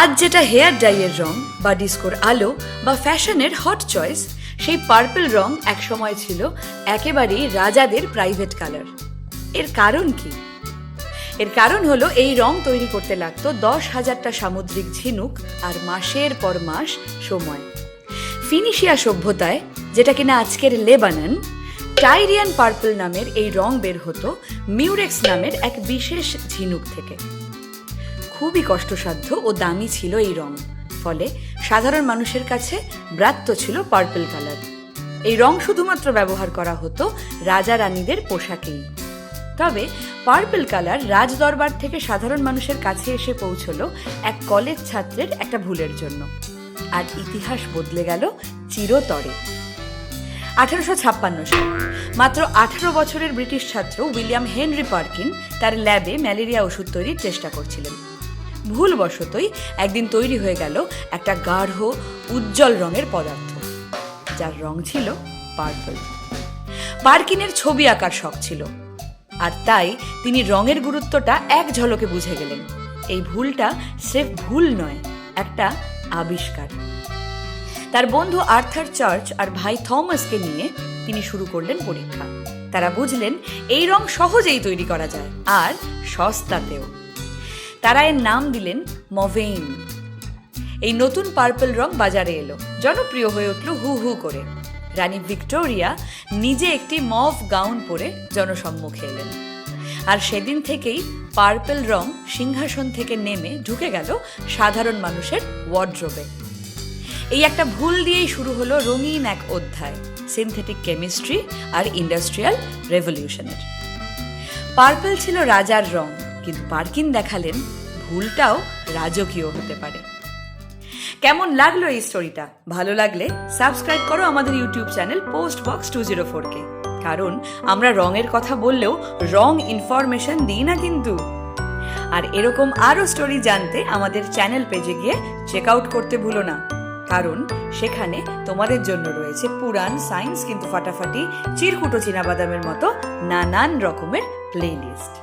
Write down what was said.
আজ যেটা হেয়ার ডাইয়ের রং, বা ডিস্কোর আলো, বা ফ্যাশনের হট চয়েস, সেই পার্পল রং একসময় ছিল একেবারেই রাজাদের প্রাইভেট কালার। এর কারণ কি? এর কারণ হলো এই রং তৈরি করতে লাগতো দশ হাজারটা সামুদ্রিক ঝিনুক আর মাসের পর মাস সময়। ফিনিশিয়া সভ্যতায়, যেটা কিনা আজকের লেবানন, টাইরিয়ান পার্পল নামের এই রং বের হতো মিউরেক্স নামের এক বিশেষ ঝিনুক থেকে। খুবই কষ্টসাধ্য ও দামি ছিল এই রং। ফলে সাধারণ মানুষের কাছে ব্রাত্য ছিল পার্পল কালার এই রং শুধুমাত্র ব্যবহার করা হতো রাজা রানীদের পোশাকেই। তবে পার্পল কালার রাজদরবার থেকে সাধারণ মানুষের কাছে এসে পৌঁছলো এক কলেজ ছাত্রের একটা ভুলের জন্য। আর ইতিহাস বদলে গেল চিরতরে। আঠারোশো ছাপ্পান্ন সাল মাত্র আঠারো বছরের ব্রিটিশ ছাত্র উইলিয়াম হেনরি পার্কিন তার ল্যাবে ম্যালেরিয়া ওষুধ তৈরির চেষ্টা করছিলেন। ভুলবশতই একদিন তৈরি হয়ে গেল একটা গাঢ়, উজ্জ্বল রঙের পদার্থ। যার রং ছিল পার্পল। পার্কিনের ছবি আঁকার শখ ছিল। আর তাই তিনি রঙের গুরুত্বটা এক ঝলকে বুঝে গেলেন। এই ভুলটা স্রেফ ভুল নয়, একটা আবিষ্কার। তার বন্ধু আর্থার চার্চ আর ভাই থমাসকে নিয়ে তিনি শুরু করলেন পরীক্ষা। তারা বুঝলেন এই রং সহজেই তৈরি করা যায়, আর সস্তাতেও। তারা এর নাম দিলেন মভেইন। এই নতুন পার্পল রং বাজারে এলো, জনপ্রিয় হয়ে উঠল হু হু করে। রানী ভিক্টোরিয়া নিজে একটি মভ গাউন পরে জনসম্মুখে এলেন। আর সেদিন থেকেই পার্পল রং সিংহাসন থেকে নেমে ঢুকে গেল সাধারণ মানুষের ওয়ার্ড্রোবে এই একটা ভুল দিয়েই শুরু হলো রঙিন এক অধ্যায় সিনথেটিক কেমিস্ট্রি আর ইন্ডাস্ট্রিয়াল রেভলিউশনের পার্পল ছিল রাজার রং কিন্তু পার্কিন দেখালেন ভুলটাও রাজকীয় হতে পারে। কেমন লাগল এই স্টোরিটা ভালো লাগলে সাবস্ক্রাইব করো আমাদের YouTube channel post box two zero ফোরকে কারণ আমরা রঙের কথা বললেও রং ইনফরমেশন দিই না কিন্তু। আর এরকম আরও স্টোরি জানতে আমাদের চ্যানেল পেজে গিয়ে চেক আউট করতে ভুলো না। কারণ সেখানে তোমাদের জন্য রয়েছে পুরাণ সায়েন্স কিন্তু ফাটাফাটি চিরকুটো চীনাবাদামের মতো নানান রকমের প্লেলিস্ট